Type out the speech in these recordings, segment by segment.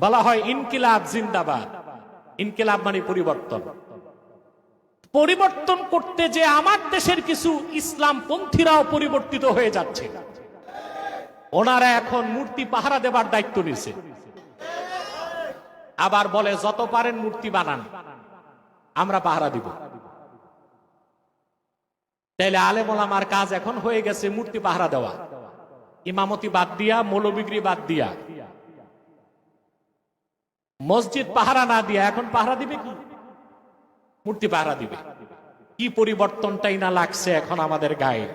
বলা হয় ইনকিলাব জিন্দাবাদ। ইনকিলাব মানে পরিবর্তন। পরিবর্তন করতে যে আমার দেশের কিছু ইসলাম পন্থীরাও পরিবর্তিত হয়ে যাচ্ছে। ওনারা এখন মূর্তি পাহারা দেবার দায়িত্ব নিছে। আবার বলে, যত পারেন মূর্তি বানান, আমরা পাহারা দিব। তাইলে আলেম ওলামার কাজ এখন হয়ে গেছে মূর্তি পাহারা দেওয়া। ইমামতি বাদ দিয়া, মৌলবিগ্রি বাদ দিয়া। মসজিদ পাহারা না দিয়ে এখন পাহারা দিবে কি? মূর্তি পাহারা দিবে। কি পরিবর্তনটাই না লাগছে এখন আমাদের গায়ে।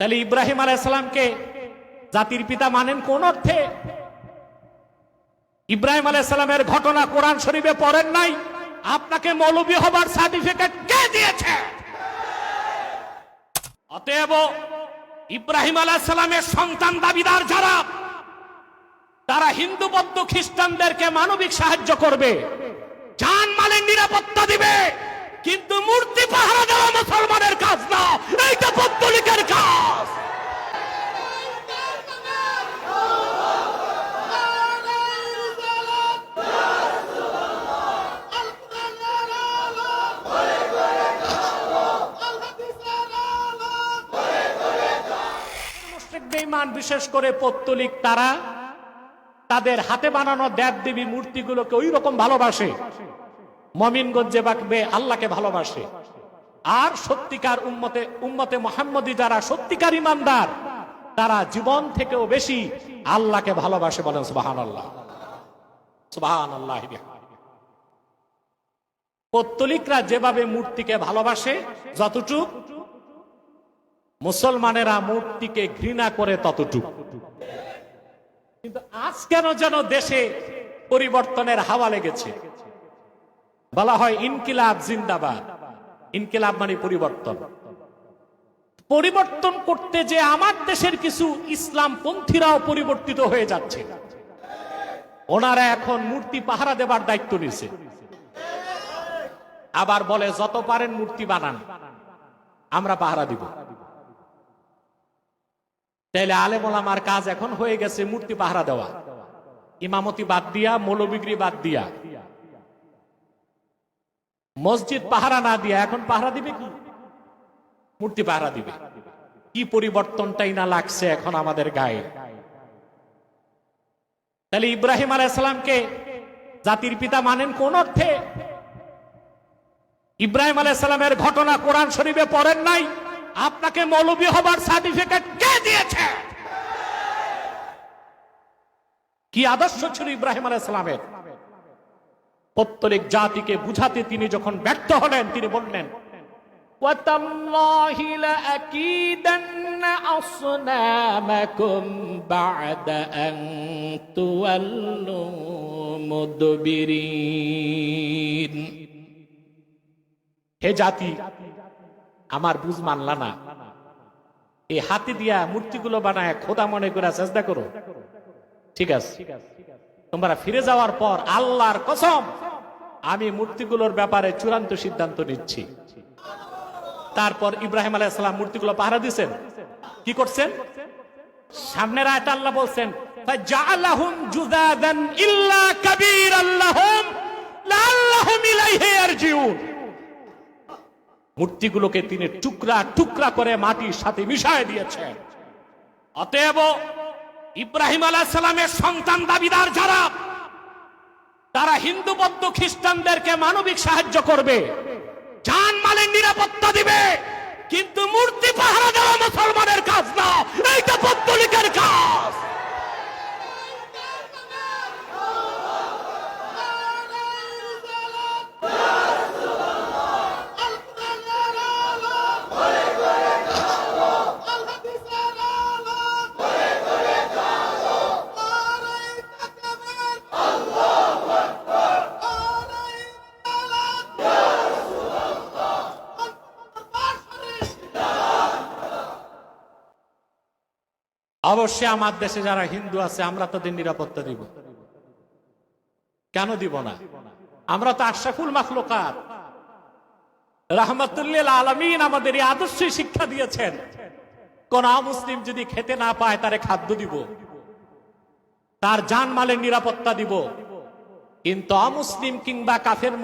তাহলে ইব্রাহিম আলাইসালামকে জাতির পিতা মানেন কোন অর্থে? ইব্রাহিম আলাইসালামের ঘটনা কোরআন শরীফে পড়েন নাই। আপনাকে মৌলবী হবার সার্টিফিকেট কে দিয়েছে? অতএব ইব্রাহিম আলাইসালামের সন্তান দাবিদার যারা তারা হিন্দু, বৌদ্ধ, খ্রিস্টানদেরকে মানবিক সাহায্য করবে। জান মালের নিরাপত্তা দিবে। কিন্তু মূর্তি পাহারা দেওয়া মুসলমানের কাজ না, এইটা পত্তলিকের কাজ। বিশেষ করে পত্তলিক তারা তাদের হাতে বানানো দেব দেবী মূর্তিগুলোকে ওই রকম ভালোবাসে। মমিনগঞ্জে বাকবে, আল্লাহকে ভালোবাসে। আর সত্যিকার উম্মতে উম্মতে মোহাম্মদী যারা সত্যিকার ইমানদার, তারা জীবন থেকেও বেশি আল্লাহকে ভালোবাসে বলেন সুবাহান আল্লাহ সুবাহান আল্লাহ পত্তলিকরা যেভাবে মূর্তিকে ভালোবাসে, যতটুক, মুসলমানেরা মূর্তিকে ঘৃণা করে ততটুক। কিন্তু আজ কেন যেন দেশে পরিবর্তনের হাওয়া লেগেছে? বলা হয় ইনকিলাব জিন্দাবাদ। ইনকিলাব মানে পরিবর্তন। পরিবর্তন করতে যে আমার দেশের কিছু ইসলাম পন্থীরাও পরিবর্তিত হয়ে যাচ্ছে। ওনারা এখন মূর্তি পাহারা দেবার দায়িত্ব নিছে আবার বলে, যত পারেন মূর্তি বানান, আমরা পাহারা দিব। তাইলে আলেম ওলামার কাজ এখন হয়ে গেছে মূর্তি পাহারা দেওয়া। ইমামতি বাদ দিয়া, মৌলবিগ্রি বাদ দিয়া। মসজিদ পাহারা না দিয়া এখন পাহারা দিবে কি? মূর্তি পাহারা দিবে। কি পরিবর্তনটাই না লাগছে এখন আমাদের গায়ে। তাহলে ইব্রাহিম আলাইসালামকে জাতির পিতা মানেন কোন অর্থে? ইব্রাহিম আলাইসালামের ঘটনা কোরআন শরীফে পড়েন নাই। আপনাকে মৌলবী হবার সার্টিফিকেট কে দিয়েছে কি আদর্শ ছিল ইব্রাহিম আলাইসালামের পত্তলিক জাতিকে বুঝাতে তিনি যখন ব্যর্থ হলেন তিনি বললেন وَتَاللَّهِ لَأَكِيدَنَّ أَصْنَامَكُمْ بَعْدَ أَن تُوَلُّوا مُدْبِرِينَ হে জাতি আমার বুঝ মানলা না। এই হাতে দিয়া মূর্তিগুলো বানায় খোদা মনে করে চেষ্টা করো। ঠিক আছে। তোমরা ফিরে যাওয়ার পর আল্লাহর কসম, আমি মূর্তিগুলোর ব্যাপারে চূড়ান্ত সিদ্ধান্ত নিচ্ছি। তারপর ইব্রাহিম আলাইসালাম মূর্তিগুলো পাহারা দিচ্ছেন কি করছেন? সামনের রায় আল্লাহ বলছেন ইল্লা কাবীর আল্লাহম লাল্লাহম মূর্তিগুলোকে তিনি টুকরা টুকরা করে মাটির সাথে মিশায় দিয়েছেন। অতএব ইব্রাহিম আলাহ সালামের সন্তান দাবিদার যারা, তারা হিন্দু, বৌদ্ধ, খ্রিস্টানদেরকে মানবিক সাহায্য করবে, জান মালের নিরাপত্তা দিবে, কিন্তু মূর্তি পাহারা দেওয়া মুসলমানের কাজ না, এইটা পত্তলিকের কাজ। অবশ্যই আমার দেশে যারা হিন্দু আছে, আমরা তাদের নিরাপত্তা দিব। কেন দিব না? আমরা তো আশরাফুল মাখলুকাত। রহমতুল্লিল আলমিন আমাদের আদর্শই শিক্ষা দিয়েছেন। কোন মুসলিম যদি খেতে না পায়, তারে খাদ্য দিব। তার জানমালের নিরাপত্তা দিব। কিন্তু অমুসলিম কিংবা কাফের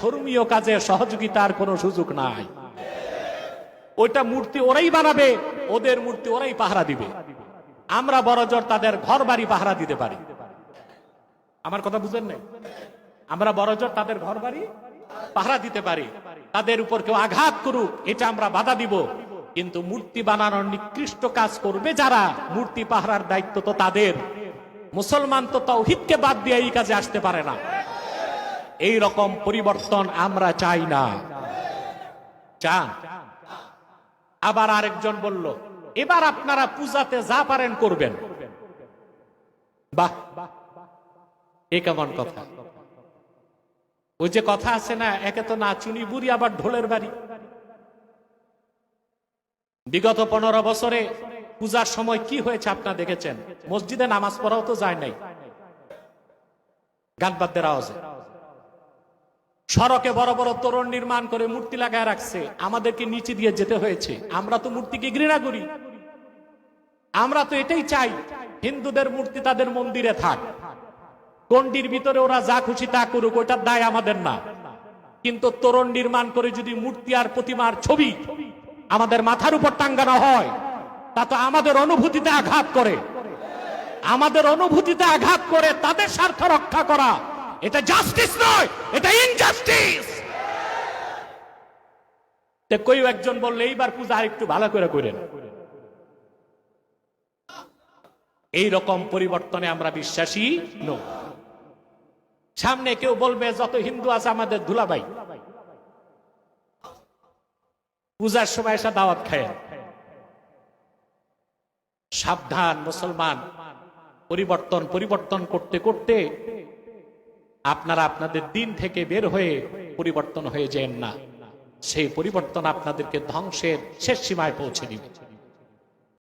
ধর্মীয় কাজে সহযোগিতার কোনো সুযোগ নাই। ওইটা মূর্তি ওরাই বানাবে, ওদের মূর্তি ওরাই পাহারা দিবে। আমরা বড়জোর তাদের ঘর বাড়ি পাহারা দিতে পারি। আমার কথা বুঝেন নাই? আমরা বড়জোর তাদের ঘর বাড়ি পাহারা দিতে পারি। তাদের উপর কেউ আঘাত করুক, এটা আমরা বাধা দিব। কিন্তু মূর্তি বানানোর নিকৃষ্ট কাজ করবে যারা, মূর্তি পাহারার দায়িত্ব তো তাদের। মুসলমান তো তৌহিদকে বাদ দিয়ে এই কাজে আসতে পারে না। এই রকম পরিবর্তন আমরা চাই না। চান? আবার আরেকজন বলল এবার আপনারা পূজাতে যা পারেন করবেন। বাহ, এ কেমন কথা। ওই যে কথা আছে না, একে তো নাচুনি বুড়ি আবার ঢোলের বাড়ি। বিগত পনেরো বছরে পূজার সময় কি হয়েছে আপনারা দেখেছেন? মসজিদে নামাজ পড়াও তো যায় নাই। গান বাদ্যের আওয়াজে। সড়কে বড় বড় তোরণ নির্মাণ করে মূর্তি লাগায় রাখছে। আমাদেরকে নিচে দিয়ে যেতে হয়েছে। আমরা তো মূর্তিকে ঘৃণা করি। আমরা তো এটাই চাই, হিন্দুদের মূর্তি তাদের মন্দিরে থাক। গন্ডির ভিতরে ওরা যা খুশি তা করুক, ওইটার দায় আমাদের না। কিন্তু তোরণ নির্মাণ করে যদি মূর্তি আর প্রতিমার ছবি আমাদের মাথার উপর টাঙ্গানো হয়, তা তো আমাদের অনুভূতিতে আঘাত করে। আমাদের অনুভূতিতে আঘাত করে তাদের স্বার্থ রক্ষা করা। এটা জাস্টিস নয়, এটা ইনজাস্টিস। কেউ একজন বললে, এইবার পূজা একটু ভালো করে করেন। এই রকম পরিবর্তনে আমরা বিশ্বাসী নই। সামনে কেউ বলবে, যত হিন্দু আছে আমাদের ধুলাবাই পূজার সময় এসে দাওয়াত খায়। সাবধান, মুসলমান। পরিবর্তন পরিবর্তন করতে করতে আপনারা আপনাদের দিন থেকে বের হয়ে পরিবর্তন হয়ে যেন না। সেই পরিবর্তন আপনাদেরকে ধ্বংসের শেষ সীমায় পৌঁছে দিবে।